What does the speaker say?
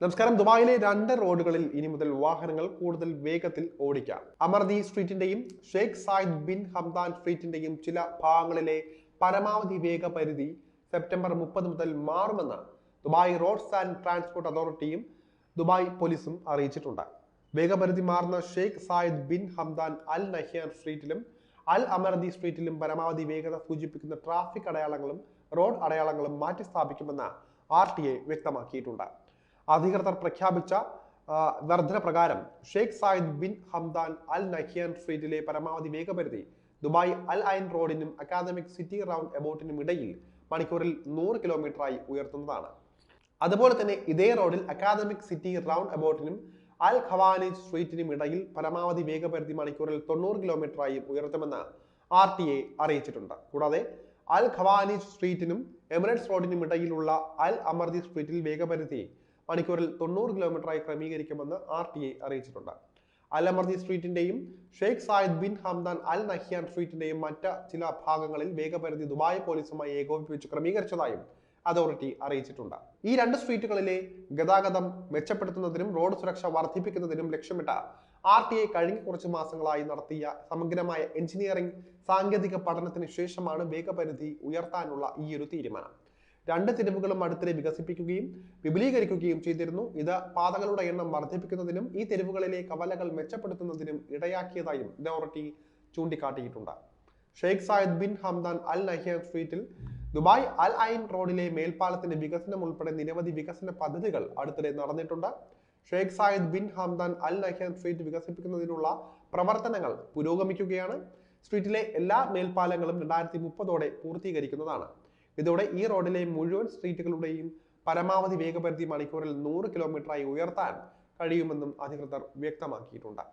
നമസ്കാരം. ദുബായിലെ രണ്ട് റോഡുകളിൽ ഇനി മുതൽ വാഹനങ്ങൾ കൂടുതൽ വേഗത്തിൽ ഓടിക്കാം. അമർദി സ്ട്രീറ്റിന്റെയും ഷെയ്ഖ് സായിദ് ബിൻ ഹംദാൻ സ്ട്രീറ്റിന്റെയും ചില ഭാഗങ്ങളിലെ പരമാവധി വേഗ പരിധി സെപ്റ്റംബർ മുപ്പത് മുതൽ മാറുമെന്ന് ദുബായ് റോഡ്സ് ആൻഡ് ട്രാൻസ്പോർട്ട് അതോറിറ്റിയും ദുബായ് പോലീസും അറിയിച്ചിട്ടുണ്ട്. വേഗപരിധി മാറുന്ന Sheikh Zayed bin Hamdan Al Nahyan സ്ട്രീറ്റിലും Al Amardi സ്ട്രീറ്റിലും പരമാവധി വേഗത സൂചിപ്പിക്കുന്ന ട്രാഫിക് അടയാളങ്ങളും റോഡ് അടയാളങ്ങളും മാറ്റിസ്ഥാപിക്കുമെന്ന് ആർ ടി എ വ്യക്തമാക്കിയിട്ടുണ്ട്. അധികൃതർ പ്രഖ്യാപിച്ച വർധന പ്രകാരം Sheikh Zayed bin Hamdan Al Nahyan സ്ട്രീറ്റിലെ പരമാവധി വേഗപരിധി ദുബായ് അൽ ഐൻ റോഡിനും അക്കാദമിക് സിറ്റി റൗണ്ട് എബൌട്ടിനും ഇടയിൽ മണിക്കൂറിൽ നൂറ് കിലോമീറ്ററായി ഉയർത്തുന്നതാണ്. അതുപോലെ തന്നെ ഇതേ റോഡിൽ അക്കാദമിക് സിറ്റി റൗണ്ട് എബൌട്ടിനും അൽ ഖവാനി സ്ട്രീറ്റിനും ഇടയിൽ പരമാവധി വേഗപരിധി മണിക്കൂറിൽ തൊണ്ണൂറ് കിലോമീറ്ററായി ഉയർത്തുമെന്ന് ആർ ടി എ അറിയിച്ചിട്ടുണ്ട്. കൂടാതെ അൽ ഖവാനി സ്ട്രീറ്റിനും എമിറേറ്റ്സ് റോഡിനും ഇടയിലുള്ള അൽ അമർദി സ്ട്രീറ്റിൽ വേഗപരിധി മണിക്കൂറിൽ തൊണ്ണൂറ് കിലോമീറ്ററായി ക്രമീകരിക്കുമെന്ന് ആർ ടി ഐ അറിയിച്ചിട്ടുണ്ട്. Al Amardi സ്ട്രീറ്റിന്റെയും Sheikh Zayed bin Hamdan Al Nahyan സ്ട്രീറ്റിന്റെയും മറ്റ് ചില ഭാഗങ്ങളിൽ വേഗപരിധി ദുബായ് പോലീസുമായി ഏകോപിപ്പിച്ച് ക്രമീകരിച്ചതായും അതോറിറ്റി അറിയിച്ചിട്ടുണ്ട്. ഈ രണ്ട് സ്ട്രീറ്റുകളിലെ ഗതാഗതം മെച്ചപ്പെടുത്തുന്നതിനും റോഡ് സുരക്ഷ വർദ്ധിപ്പിക്കുന്നതിനും ലക്ഷ്യമിട്ട ആർ ടി ഐ കഴിഞ്ഞ കുറച്ച് മാസങ്ങളായി നടത്തിയ സമഗ്രമായ എഞ്ചിനീയറിംഗ് സാങ്കേതിക പഠനത്തിന് ശേഷമാണ് വേഗപരിധി ഉയർത്താനുള്ള ഈ ഒരു തീരുമാനം. രണ്ട് തെരുവുകളും അടുത്തിടെ വികസിപ്പിക്കുകയും വിപുലീകരിക്കുകയും ചെയ്തിരുന്നു. ഇത് പാതകളുടെ എണ്ണം വർദ്ധിപ്പിക്കുന്നതിനും ഈ തെരുവുകളിലെ കവലകൾ മെച്ചപ്പെടുത്തുന്നതിനും ഇടയാക്കിയതായും authority ചൂണ്ടിക്കാട്ടിയിട്ടുണ്ട്. Sheikh Zayed bin Hamdan Al Nahyan സ്ട്രീറ്റിൽ ദുബായ് അൽ ഐൻ റോഡിലെ മേൽപ്പാലത്തിന്റെ വികസനം ഉൾപ്പെടെ നിരവധി വികസന പദ്ധതികൾ അടുത്തിടെ നടന്നിട്ടുണ്ട്. Sheikh Zayed bin Hamdan Al Nahyan street വികസിപ്പിക്കുന്നതിനുള്ള പ്രവർത്തനങ്ങൾ പുരോഗമിക്കുകയാണ്. സ്ട്രീറ്റിലെ എല്ലാ മേൽപ്പാലങ്ങളും രണ്ടായിരത്തി മുപ്പതോടെ പൂർത്തീകരിക്കുന്നതാണ്. ഇതോടെ ഈ റോഡിലെ മുഴുവൻ സ്ട്രീറ്റുകളുടെയും പരമാവധി വേഗപരിധി മണിക്കൂറിൽ നൂറ് കിലോമീറ്ററായി ഉയർത്താൻ കഴിയുമെന്നും അധികൃതർ വ്യക്തമാക്കിയിട്ടുണ്ട്.